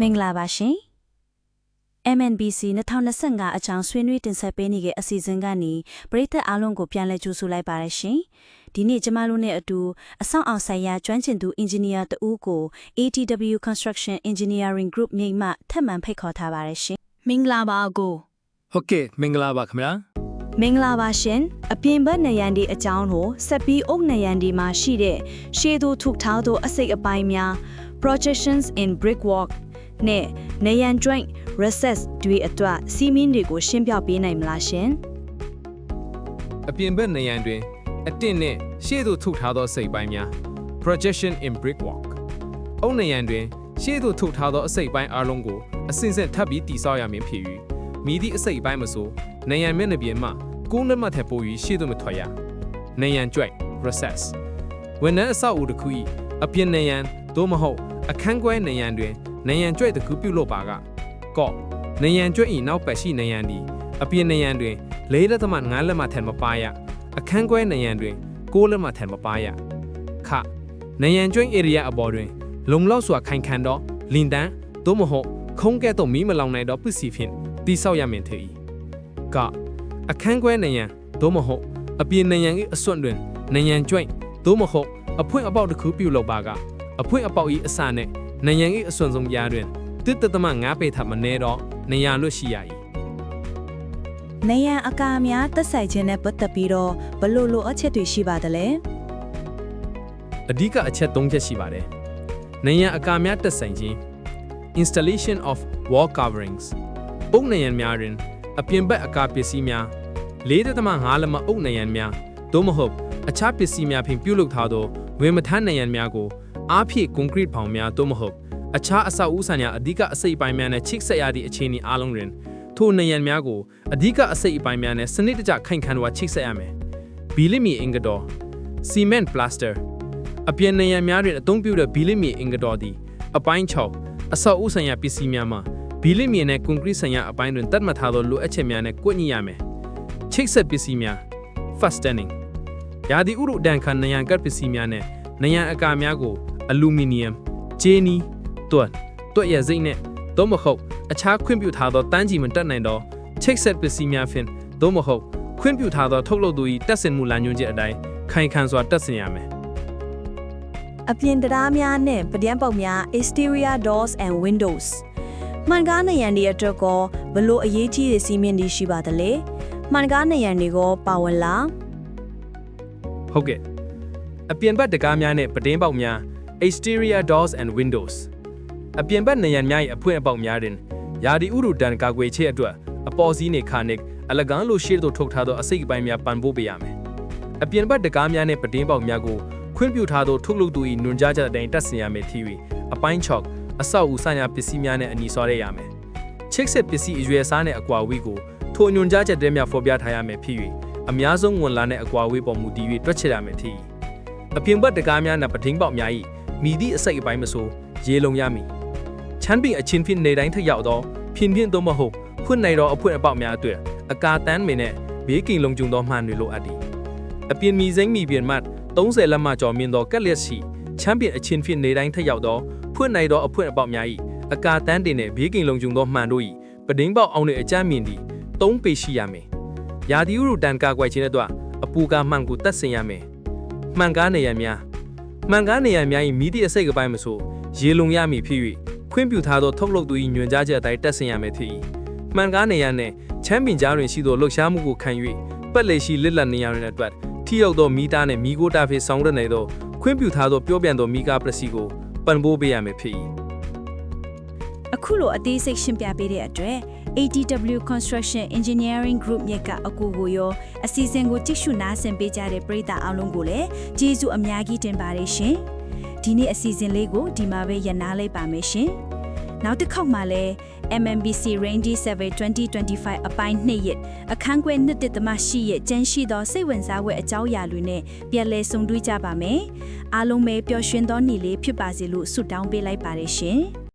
မင်္ဂလာပါရှင် MNBC 2025အချောင်းဆွေးနွေးတင်ဆက်ပေးနေတဲ့အစီအစဉ်ကနေပရိသတ်အားလုံးကိုပြန်လည်ကြိုဆိုလိုက်ပါရရှင်ဒီနေ့ကျမတို့နဲ့အတူအဆောင်အောင်ဆိုင်ရာကျွမ်းကျင်သူအင်ဂျင်နီယာတဦးကို ATW Construction Engineering Group မြိတ်မှထပ်မံဖိတ်ခေါ်ထားပါရရှင်မင်္ဂလာပါကိုဟုတ်ကဲ့မင်္ဂလာပါခင်ဗျာမင်္ဂလာပါရှင်အပြင်ဘက်နယန်ဒီအကြောင်းကိုဆက်ပြီးအုတ်နယန်ဒီမှာရှိတဲ့ရှေးသူထုတ်ထားသောအစိတ်အပိုင်းများ projections in brickwork နဲ့နယန် joint recess တွေအတွက်စီမင်းတွေကိုရှင်းပြပေးနိုင်မလားရှင်အပြင်ဘက်နေရန်တွင်အတင့်နှင့်ရှေ့သို့ထုတ်ထားသောစိတ်ပိုင်းများ projection in brickwork အုံနေရန်တွင် ရှေ့သို့ထုတ်ထားသောအစိတ်ပိုင်းအလုံးကိုအစင်စင်ထပ်ပြီးတည်ဆောက်ရမည်ဖြစ်၍မိသည့်အစိတ်ပိုင်းမဆိုနေရန်မျက်နှာပြင်မှကိုးလက်မှတ်ထက်ပို၍ရှေ့သို့မထွက်ရနေရန်ကြွိုက် recess ဝန်ထမ်းအဆောက်အဦတစ်ခု၏အပြင်နေရန်သို့မဟုတ်အခန်းကွဲနေရန်တွင် နေရန်ကြွိုက်တစ်ခုပြုလုပ်ပါကကော့နေရန်ကြွိုက်၏နောက်ပတ်ရှိနေရန်သည်အပြင်နေရန်တွင်၄လက်သမ၅လက်မှထက်မပါရအခန်းကွဲနယံတွင်ကိုးလက်မှထံမပါရခနယံကျွင်း area အပေါ်တွင် လုံလောက်စွာခိုင်ခံသောလင်တန်းသို့မဟုတ်ခုံးကဲ့သို့မီးမလောင်နိုင်သောပစ္စည်းဖြင့်တိဆောက်ရမည်ဖြစ်၏ကအခန်းကွဲနယံသို့မဟုတ်အပြင်နယံ၏အစွန့်တွင်နယံကျွင်းသို့မဟုတ်အဖွင့်အပေါက်တစ်ခုပြုလုပ်ပါကအဖွင့်အပေါက်၏အစနှင့် နယံ၏အစွန့်ဆုံးပြားတွင်တစ်တသမ၅ပေထပ်မနည်းသောနယံလွတ်ရှိရ၏နယံအကာများတက်ဆိုင်ခြင်းနဲ့ပတ်သက်ပြီးတော့ဘလို့လိုအပ်ချက်တွေရှိပါသလဲအဓိကအချက်၃ချက်ရှိပါတယ်။နေရန်အကာများတက်ဆိုင်ခြင်း installation of wall coverings အုတ်နေရန်များတွင်အပြင်ဘက်အကာပစ္စည်းများ၄ .5 လက်မအုတ်နေရန်များသို့မဟုတ်အခြားပစ္စည်းများဖြင့်ပြုလုပ်ထားသောဝင်းမထမ်းနေရန်များကို အားဖြည့်ကွန်ကရစ်ဖောင်များသို့မဟုတ်အခြားအဆောက်အဦဆိုင်ရာအဓိကအစိတ်အပိုင်းများနဲ့ချိတ်ဆက်ရသည့်အခြေအနေအလုံးတွင်ထိုနေရန်များကိုအဓိကအစိတ်အပိုင်းများနဲ့စနစ်တကျခိုင်ခံစွာချိတ်ဆက်ရမယ်။ဘီလီမီအင်္ဂဒေါ် cement plaster အပြင်နေရန်များတွင်အသုံးပြုတဲ့ဘီလီမီအင်္ဂဒေါ်သည်အပိုင်း6အဆောက်အဦဆိုင်ရာပစ္စည်းများမှာဘီလီမီနဲ့ကွန်ကရစ်ဆိုင်ရာအပိုင်းတွင်တတ်မှတ်ထားသောလိုအပ်ချက်များနဲ့ကွညှိရမယ်။ချိတ်ဆက်ပစ္စည်းများ fastening ရာသီဥတုဒဏ်ခံနေရန်ကတ်ပစ္စည်းများနဲ့နေရန်အကာများကို အလူမီနီယမ်ဂျေနီတွတ်တွတ်ရစိမ့်နဲ့သို့မဟုတ်အခြားခွင့်ပြုထားသောတန်းကြီးမတက်နိုင်သောချိတ်ဆက်ပစ္စည်းများဖြင့်သို့မဟုတ်ခွင့်ပြုထားသောထုတ်လုပ်သူ၏တက်ဆင်မှုလမ်းညွှန်ချက်အတိုင်းခိုင်ခံစွာတက်ဆင်ရမယ်အပြင်တရားများနဲ့ပဒံပေါက်များ exterior doors and windows မှန်ကားနယံတွေအတွက်ကောဘလို့အရေးကြီးတဲ့စီမင်းတွေရှိပါသလဲမှန်ကားနယံတွေကိုပါဝင်လားဟုတ်ကဲ့အပြင်ဘက်တကားများနဲ့ပတင်းပေါက်များ exterior doors and windows အပြင်ဘက်နေရန်များ၏အဖွင့်အပေါက်များတွင်ယာဒီဥရုတန်ကာကွယ်ချက်အတွက်အပေါ်စီးနေခါနစ်အလကန်လိုရှေ့သို့ထုတ်ထားသောအစိတ်အပိုင်းများပံ့ပိုးပေးရမယ်အပြင်ဘက်တကားများနဲ့ပတင်းပေါက်များကိုခွင့်ပြုထားသောထုတ်လုပ်သူ၏ညွန်ကြားချက်အတိုင်းတက်ဆင်ရမယ်ထီ၍အပိုင်း6အဆောက်အဦဆိုင်ရာပစ္စည်းများနဲ့အညီဆော်ရရမယ်ချိတ်ဆက်ပစ္စည်းအရွယ်အစားနဲ့အကွာအဝေးကိုထိုညွန်ကြားချက်တဲများဖော်ပြထားရမယ်ဖြစ်၍အများဆုံးဝန်လာနဲ့အကွာအဝေးပေါ်မူတည်၍တွက်ချက်ရမယ်ထီအပြင်ဘက်တကားများနဲ့ပတင်းပေါက်များ၏ မိသည့်အစိတ်အပိုင်းမဆိုရေလုံရမည်ချမ်းပင်အချင်းဖြင့်နေတိုင်းထက်ရောက်သောဖြင်းဖြင်းသို့မဟုတ်ဖွင့်နိုင်သောအဖွင့်အပေါက်များအတွက်အကာတန်းမင်နဲ့ဘေးကင်လုံခြုံသောမှန်တွေလိုအပ်သည်အပြင်မီစိမ့်မီပြင်မှတ်30လက်မှကျော်မြင့်သောကက်လက်ရှိချမ်းပင်အချင်းဖြင့်နေတိုင်းထက်ရောက်သောဖွင့်နိုင်သောအဖွင့်အပေါက်များ၏အကာတန်းတင်နှင့်ဘေးကင်လုံခြုံသောမှန်တို့၏ပဒင်းပေါက်အောင်နှင့်အကြမ်းမြင့်သည်3ပေရှိရမည်ရာသီဥတုတန်ကာကွယ်ခြင်းတို့အပူကာမှန်ကိုတက်ဆင်ရမယ်မှန်ကားနေရများ မှန်ကားနေရများ၏မိသည့်အစိတ်ကပိုင်းမဆိုရေလုံရမည်ဖြစ်၍ခွင့်ပြုထားသောထုတ်လုပ်သူ၏ညွှန်ကြားချက်အတိုင်းတက်ဆင်ရမယ်ဖြစ်၏မှန်ကားနေရနှင့်ချမ်းပင်ကြားတွင်ရှိသောလှုပ်ရှားမှုကိုခံ၍ပတ်လေရှိလစ်လက်နေရတွင်အတွက်ထိရောက်သောမိသားနှင့်မိကိုတာဖေးဆောင်ရနေသောခွင့်ပြုထားသောပြောပြန်သောမိကားပစ္စည်းကိုပံ့ပိုးပေးရမယ်ဖြစ်၏အခုလိုအသေးစိတ်ရှင်းပြပေးတဲ့အတွက် ATW Construction Engineering Group မြက်ကအကူကိုရောအစီအစဉ်ကိုကြည့်ရှုနားဆင်ပေးကြတဲ့ပရိသတ်အားလုံးကိုလည်းကျေးဇူးအများကြီးတင်ပါတယ်ရှင်။ဒီနေ့အစီအစဉ်လေးကိုဒီမှာပဲရနာလိုက်ပါမယ်ရှင်။နောက်တစ်ခေါက်မှာလည်း MMBC Range Survey 2025အပိုင်း2ရက်အခန်းကွဲနှစ်တစ်သမရှိရဲ့ကျန်းရှိသောစိတ်ဝင်စားဖွယ်အကြောင်းအရာတွေနဲ့ပြန်လည်ဆုံတွေ့ကြပါမယ်။အားလုံးပဲပျော်ရွှင်သောနေ့လေးဖြစ်ပါစေလို့ဆုတောင်းပေးလိုက်ပါတယ်ရှင်။